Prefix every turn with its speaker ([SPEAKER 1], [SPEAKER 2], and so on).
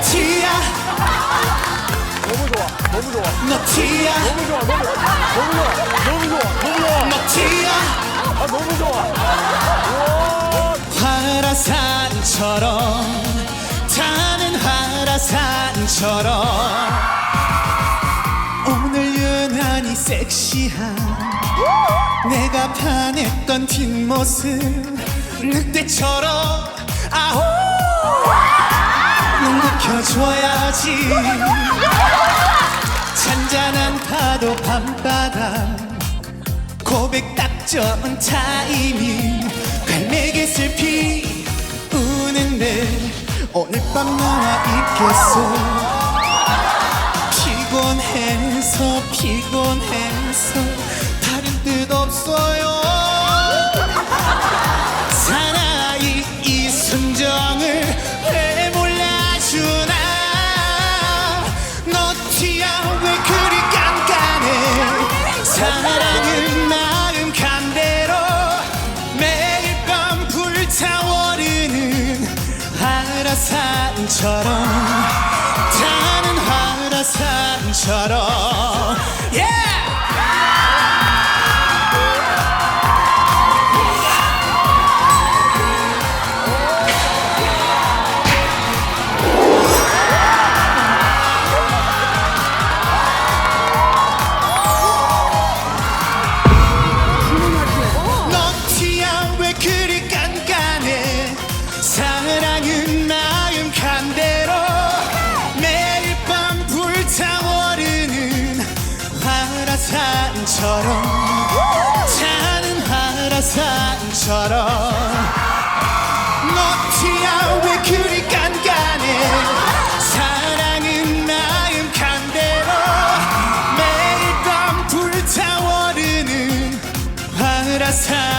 [SPEAKER 1] 티야
[SPEAKER 2] 너무 좋아. 너무 좋아.
[SPEAKER 1] 너 티야
[SPEAKER 2] 너무 좋아. 너무, 너무 좋아. 너무 좋아. 너무 좋아.
[SPEAKER 1] 너 티야
[SPEAKER 2] 아, 너무 좋아.
[SPEAKER 1] 화라산처럼 타는 화라산처럼 오늘 유난히 섹시한 내가 반했던 뒷모습 늑대처럼 아오 넌 느껴줘야지. 잔잔한 파도 밤바다 고백 딱 좋은 타이밍. 갈매기 슬 피 우는데 오늘 밤 나와 있겠어? 피곤해서 피곤해서 화라산처럼 타는 화라산처럼 하라산처럼 자는 하라산처럼. 너티야 왜 그리 깐깐해? 사랑은 나의 간대로. 매일 밤 불타오르는 하라산처럼.